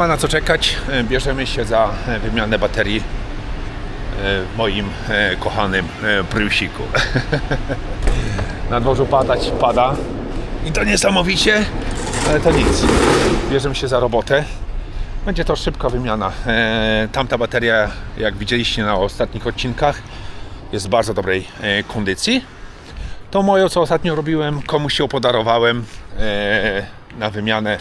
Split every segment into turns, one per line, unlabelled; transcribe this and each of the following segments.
Ma na co czekać. E, Bierzemy się za e, wymianę baterii e, w moim kochanym Priusiku. Na dworzu padać pada i to niesamowicie, ale to nic. Bierzemy się za robotę. Będzie to szybka wymiana. Tamta bateria, jak widzieliście na ostatnich odcinkach, jest w bardzo dobrej kondycji. To moje, co ostatnio robiłem, komuś się podarowałem e, na wymianę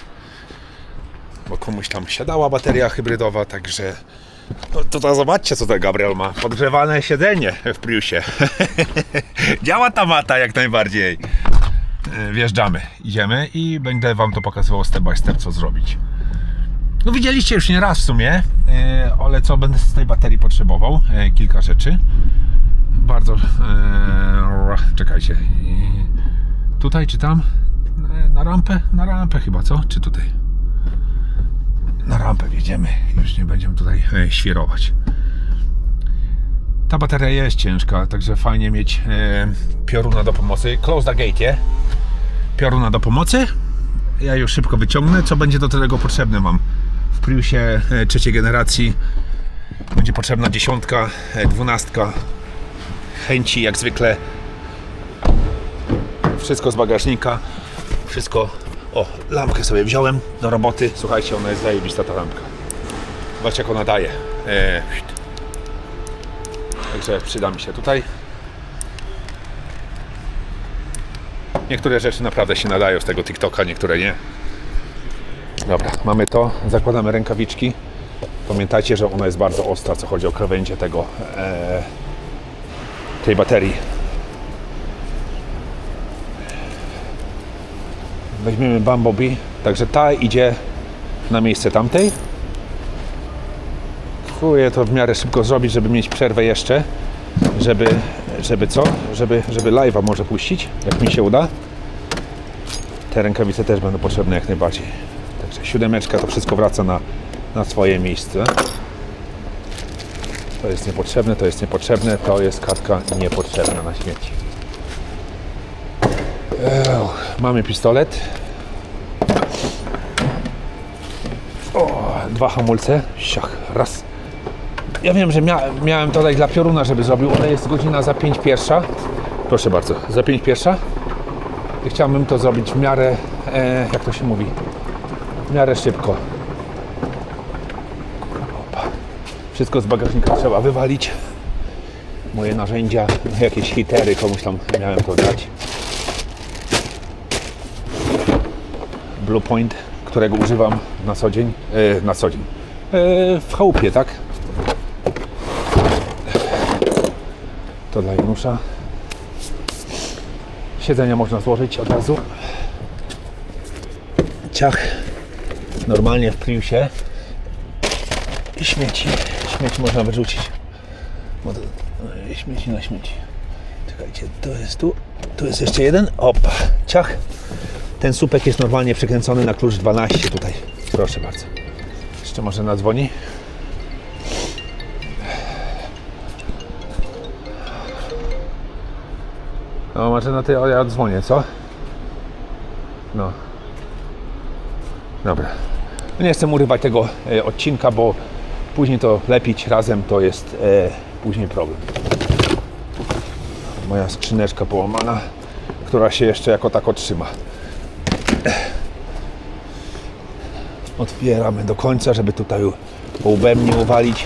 bo komuś tam siadała bateria hybrydowa, także no, to, to zobaczcie co ten Gabriel ma. Podgrzewane siedzenie w Priusie. Działa ta mata jak najbardziej. E, Wjeżdżamy, idziemy i będę wam to pokazywał step by step co zrobić. No widzieliście już nie raz w sumie, e, ale co będę z tej baterii potrzebował. E, Kilka rzeczy. Bardzo... Czekajcie. Tutaj czy tam? Na rampę? Na rampę chyba, co? Czy tutaj? Na rampę wjedziemy. Już nie będziemy tutaj e, świerować. Ta bateria jest ciężka, także fajnie mieć e, pioruna do pomocy. Close the gate, yeah? Pioruna do pomocy. Ja już szybko wyciągnę. Co będzie do tego potrzebne mam? W Priusie e, trzeciej generacji będzie potrzebna dziesiątka, dwunastka. Chęci jak zwykle. Wszystko z bagażnika. Wszystko o, lampkę sobie wziąłem do roboty. Słuchajcie, ona jest zajebista ta lampka. Zobaczcie jak ona daje. Eee, także przyda mi się tutaj. Niektóre rzeczy naprawdę się nadają z tego TikToka, niektóre nie. Dobra, mamy to. Zakładamy rękawiczki. Pamiętajcie, że ona jest bardzo ostra, co chodzi o krawędzie tego eee, tej baterii. Weźmiemy Bumblebee, także ta idzie na miejsce tamtej. Próbuję to w miarę szybko zrobić, żeby mieć przerwę jeszcze, żeby, żeby co? Żeby, żeby live'a może puścić, jak mi się uda. Te rękawice też będą potrzebne jak najbardziej. Także siódemeczka to wszystko wraca na, na swoje miejsce. To jest niepotrzebne, to jest niepotrzebne, to jest kartka niepotrzebna na śmieci. Mamy pistolet. O, dwa hamulce. Siach, raz. Ja wiem, że mia miałem tutaj dla pioruna, żeby zrobił, ale jest godzina za 5 pierwsza. Proszę bardzo, za 5 pierwsza. I chciałbym to zrobić w miarę, e, jak to się mówi, w miarę szybko. Opa. Wszystko z bagażnika trzeba wywalić. Moje narzędzia, jakieś hitery, komuś tam miałem to dać. Blue Point, którego używam na co dzień, e, na co dzień, e, w chałupie, tak? To dla Janusza. Siedzenia można złożyć od razu. Ciach. Normalnie w Priusie. I śmieci. Śmieci można wyrzucić. Bo to- e, Śmieci na śmieci. Czekajcie, to jest tu. Tu jest jeszcze jeden. Opa. Ciach. Ten słupek jest normalnie przekręcony na klucz 12 tutaj. Proszę bardzo. Jeszcze może nadzwoni. No może na tej o, ja dzwonię, co? No. Dobra. No nie chcę urywać tego e, odcinka, bo później to lepić razem to jest e, później problem. Moja skrzyneczka połamana, która się jeszcze jako tako trzyma. Otwieramy do końca, żeby tutaj łbem nie uwalić.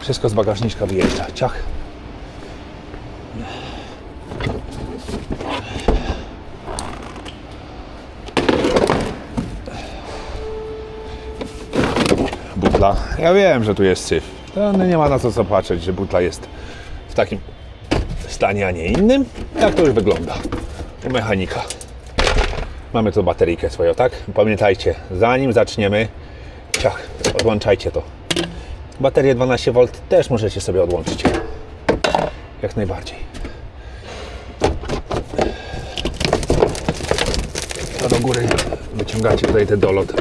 Wszystko z bagażniczka wyjeżdża. Ciach. Butla. Ja wiem, że tu jest syf. To no nie ma na co co patrzeć, że butla jest w takim stanie, a nie innym. Jak to już wygląda u mechanika. Mamy tu bateryjkę swoją, tak? Pamiętajcie, zanim zaczniemy, ciach, odłączajcie to. Baterię 12V też możecie sobie odłączyć. Jak najbardziej. To do góry wyciągacie tutaj ten dolot.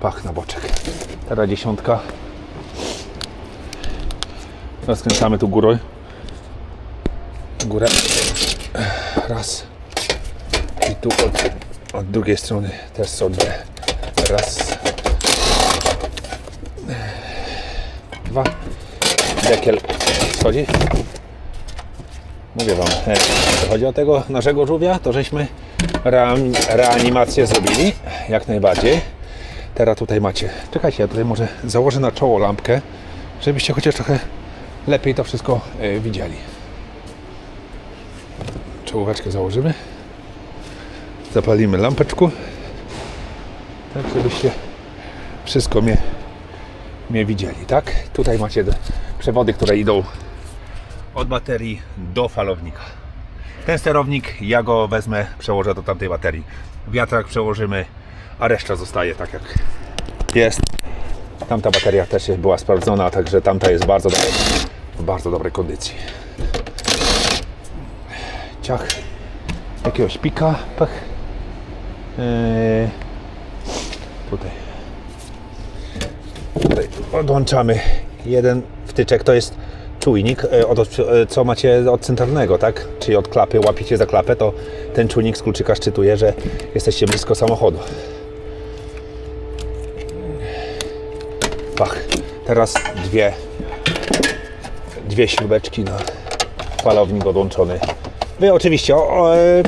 Pach na boczek. Teraz dziesiątka. Rozkręcamy tu górę. Górę. Raz. Tu od, od drugiej strony też są dwie Raz. Dwa. Dekiel schodzi. Mówię wam, jeśli chodzi o tego naszego żółwia, to żeśmy rean- reanimację zrobili, jak najbardziej. Teraz tutaj macie, czekajcie, ja tutaj może założę na czoło lampkę, żebyście chociaż trochę lepiej to wszystko e, widzieli. Czołóweczkę założymy. Zapalimy lampeczku. Tak, żebyście wszystko mnie, mnie widzieli, tak? Tutaj macie przewody, które idą od baterii do falownika. Ten sterownik ja go wezmę, przełożę do tamtej baterii. Wiatrak przełożymy, a reszta zostaje tak jak jest. Tamta bateria też była sprawdzona, także tamta jest bardzo w bardzo dobrej kondycji. Ciach jakiegoś pika, pech. Eee, tutaj. Tutaj odłączamy jeden wtyczek, to jest czujnik, e, od, e, co macie od centralnego, tak? Czyli od klapy, łapiecie za klapę, to ten czujnik z kluczyka szczytuje, że jesteście blisko samochodu. Pach. Teraz dwie, dwie śrubeczki na falownik odłączony. Wy oczywiście o, o, e,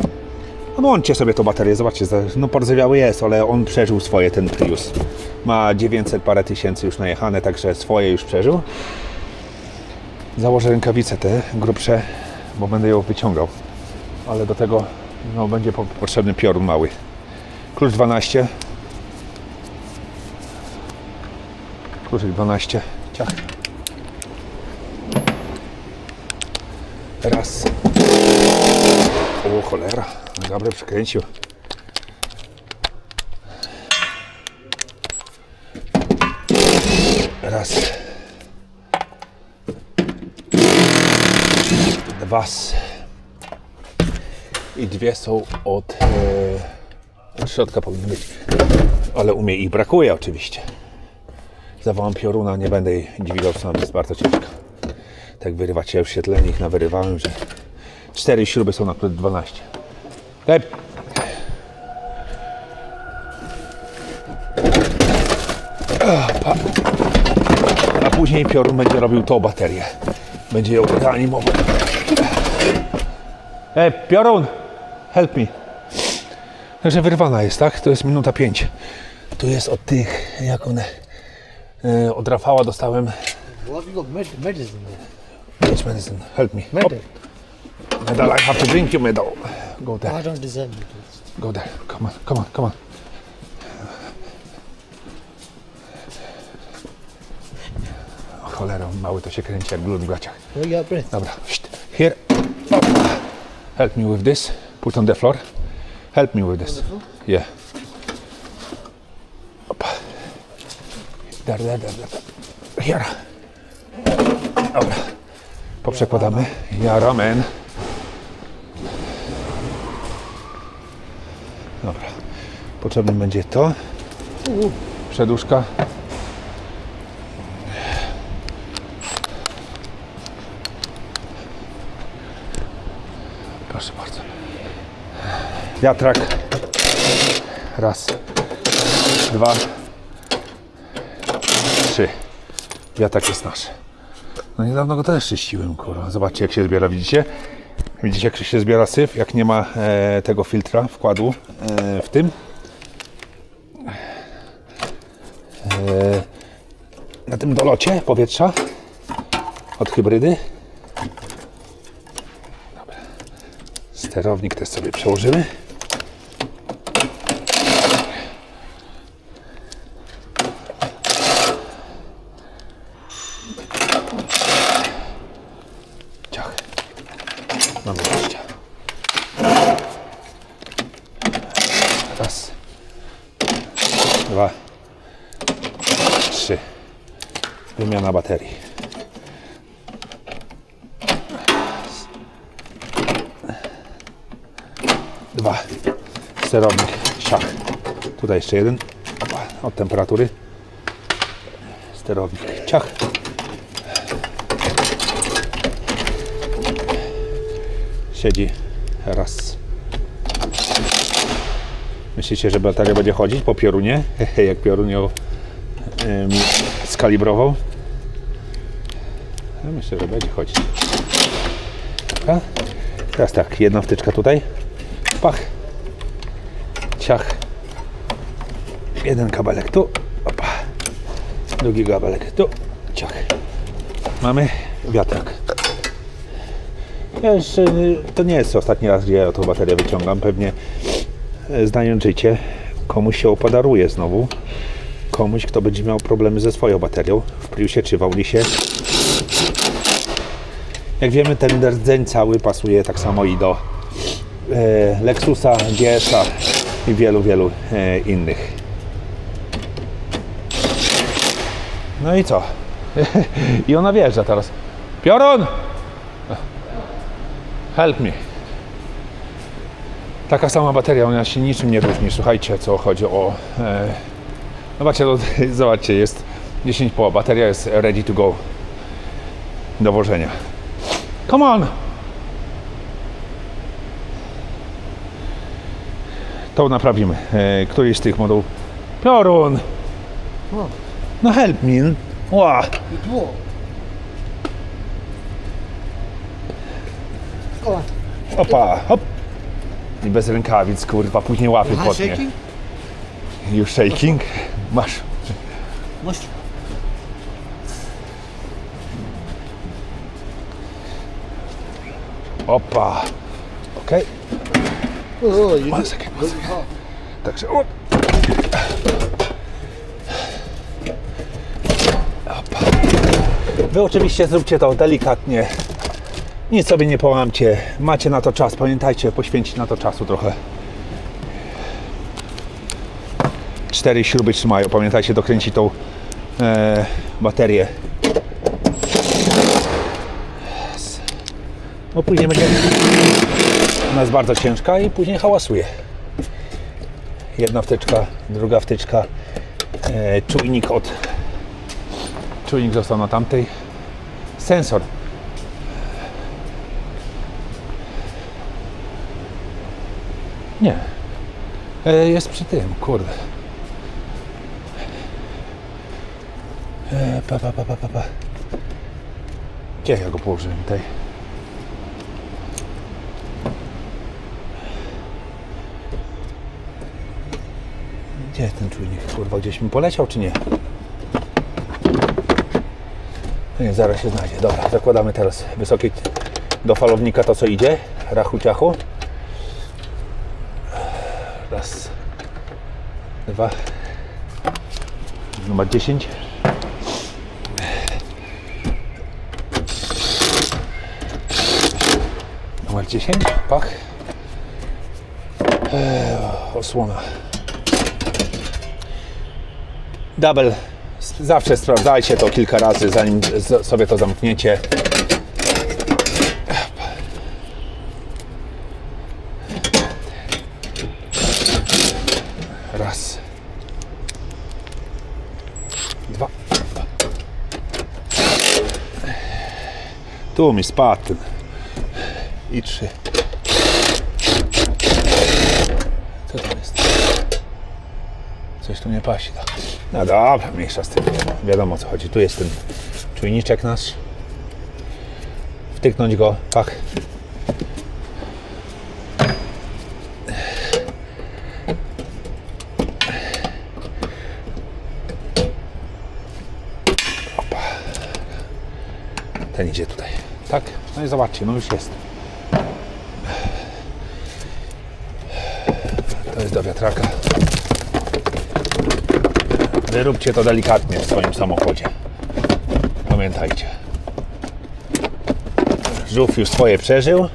odłączcie sobie tą baterię, zobaczcie, no pordzewiały jest, ale on przeżył swoje, ten Prius. Ma 900 parę tysięcy już najechane, także swoje już przeżył. Założę rękawice te grubsze, bo będę ją wyciągał. Ale do tego no, będzie po, potrzebny piorun mały. Klucz 12. Kluczyk 12. Ciach. Raz. Cholera. Dobry przykręcił. Raz. Dwa. I dwie są od, e, od środka powinny być. Ale u mnie ich brakuje oczywiście. Zawołam pioruna, nie będę jej dźwigał sam, jest bardzo ciężko. Tak wyrywać się oświetlenie ich nawyrywałem, że cztery śruby są na przykład 12. Lep. A później piorun będzie robił tą baterię. Będzie ją reanimował. Ej, piorun! Help me. Także wyrwana jest, tak? To jest minuta 5. Tu jest od tych, jak one... E, od Rafała dostałem
What you got med- medicine
medicine? Help me.
Medal.
Medal, I have to drink your medal. Go there.
I don't deserve it.
Go there. Come on, come on, come on. O cholera, mały to się kręci jak glut w gaciach.
Where you got breath?
Dobra, Szt. here. Help me with this. Put on the floor. Help me with this. Yeah. Up. There, there, there, there. Here. Dobra. Poprzekładamy. Ja ramen. Dobra. Potrzebne będzie to. Przeduszka. Proszę bardzo. Wiatrak. Raz. Dwa. Trzy. Wiatrak jest nasz. No niedawno go też czyściłem, kurwa. Zobaczcie jak się zbiera, widzicie? Widzicie jak się zbiera syf, jak nie ma e, tego filtra, wkładu e, w tym. Tym dolocie powietrza od hybrydy. Dobra. Sterownik też sobie przełożymy. Ciach. Raz. Dwa. Trzy. Wymiana baterii. Dwa. Sterownik. Siach. Tutaj jeszcze jeden. Opa, Od temperatury. Sterownik. Ciach. siedzi raz Myślicie, że bateria będzie chodzić po piorunie? Jak piorun ją em, skalibrował? Ja myślę, że będzie chodzić. Dobra. Teraz tak, jedna wtyczka tutaj. Pach. Ciach. Jeden kabelek tu. Opa. Drugi kabelek tu. Ciach. Mamy wiatrak. Ja jeszcze, to nie jest ostatni raz, gdzie ja tą baterię wyciągam. Pewnie e, znając życie, komuś się opodaruje znowu. Komuś, kto będzie miał problemy ze swoją baterią w Priusie czy w Audisie. Jak wiemy, ten rdzeń cały pasuje tak samo i do e, Lexusa, GS-a i wielu, wielu e, innych. No i co? I ona wjeżdża teraz. Piorun! Help me. Taka sama bateria, ona się niczym nie różni. Słuchajcie, co chodzi o... E, zobaczcie, to, zobaczcie, jest 10 po, bateria jest ready to go do włożenia. Come on! To naprawimy. E, któryś z tych modułów. Piorun!
No.
No help me. Ła.
I tło. O,
Opa, hop. I bez rękawic, kurwa, później łapy potnie. You shaking? Masz.
Masz.
Opa. Okej.
O, you
One second, second. Także op. Opa. Wy oczywiście zróbcie to delikatnie. Nic sobie nie połamcie. Macie na to czas. Pamiętajcie, poświęcić na to czasu trochę. Cztery śruby trzymają. Pamiętajcie, dokręcić tą e, baterię. Bo później będzie ona jest bardzo ciężka i później hałasuje. Jedna wtyczka, druga wtyczka, e, czujnik od czujnik został na tamtej sensor nie e, jest przy tym, kurde e, pa, pa, pa, pa, pa, pa. gdzie ja go położyłem tutaj Gdzie jest ten czujnik? Kurwa, gdzieś mi poleciał, czy nie? No nie, zaraz się znajdzie. Dobra, zakładamy teraz wysoki do falownika to, co idzie. Rachu ciachu. Raz. Dwa. Numer 10. 10. Pach. Eee, osłona. Double. Zawsze sprawdzajcie to kilka razy, zanim sobie to zamkniecie. Raz. Dwa. Tu mi spadł. I trzy. Co to jest? Coś tu nie pasi. tak. No dobra, mniejsza z tym. Wiadomo o co chodzi. Tu jest ten czujniczek nasz. Wtyknąć go, pach. Opa. Ten idzie tutaj. Tak? No i zobaczcie, no już jest. To jest do wiatraka. Wyróbcie to delikatnie w swoim samochodzie. Pamiętajcie. Żółw już swoje przeżył.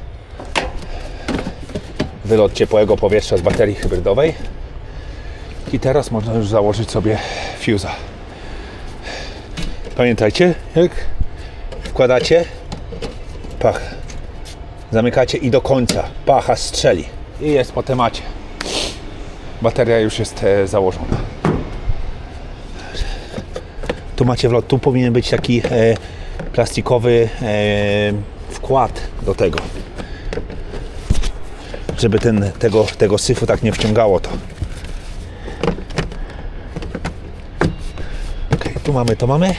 Wylot ciepłego powietrza z baterii hybrydowej. I teraz można już założyć sobie fuse'a. Pamiętajcie, jak wkładacie, pach, zamykacie i do końca pacha strzeli. I jest po temacie bateria już jest e, założona. Tu macie wlot, tu powinien być taki e, plastikowy e, wkład do tego, żeby ten, tego, tego syfu tak nie wciągało to. Okay, tu mamy, to mamy.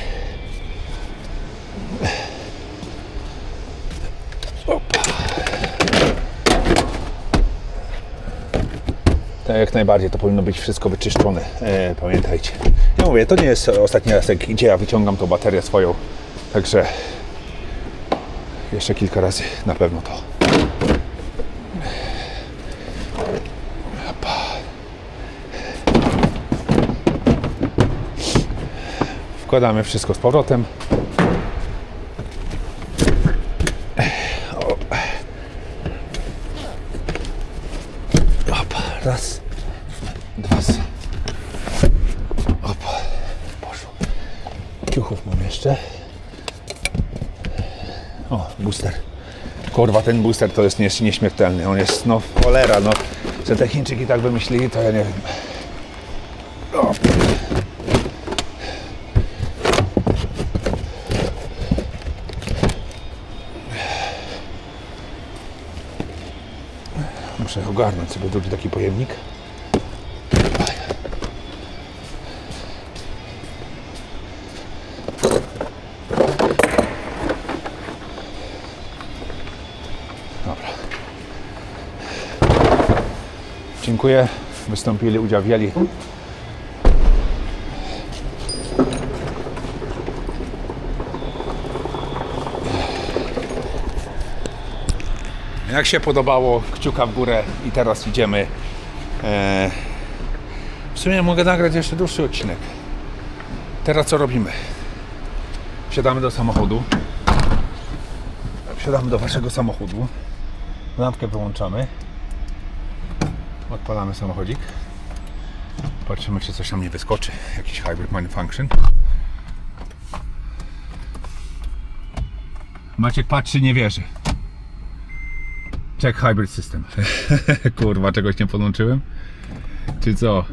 Jak najbardziej, to powinno być wszystko wyczyszczone. E, pamiętajcie. Ja mówię, to nie jest ostatni raz, gdzie ja wyciągam tą baterię swoją. Także jeszcze kilka razy na pewno to. Wkładamy wszystko z powrotem. O. Opa, raz, dwa, s- opa, poszło. Ciuchów mam jeszcze. O, booster. Kurwa, ten booster to jest nie- nieśmiertelny. On jest, no, cholera, no. Że te Chińczyki tak wymyślili, to ja nie wiem. Muszę ogarnąć sobie drugi taki pojemnik. Dziękuję. Wystąpili, udziawiali. Jak się podobało, kciuka w górę i teraz idziemy. E, w sumie mogę nagrać jeszcze dłuższy odcinek. Teraz co robimy? Wsiadamy do samochodu. Wsiadamy do waszego samochodu. Lampkę wyłączamy. Odpalamy samochodzik. Patrzymy, czy coś nam nie wyskoczy. Jakiś hybrid malfunction. Maciek patrzy, nie wierzy. Check hybrid system. Kurwa, czegoś nie podłączyłem? Czy co?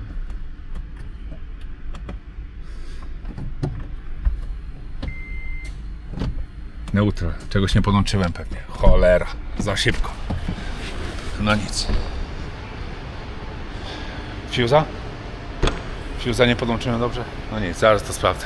Neutral. Czegoś nie podłączyłem pewnie. Cholera. Za szybko. No nic. Fuse'a? Fuse'a nie podłączyłem dobrze? No nic, zaraz to sprawdzę.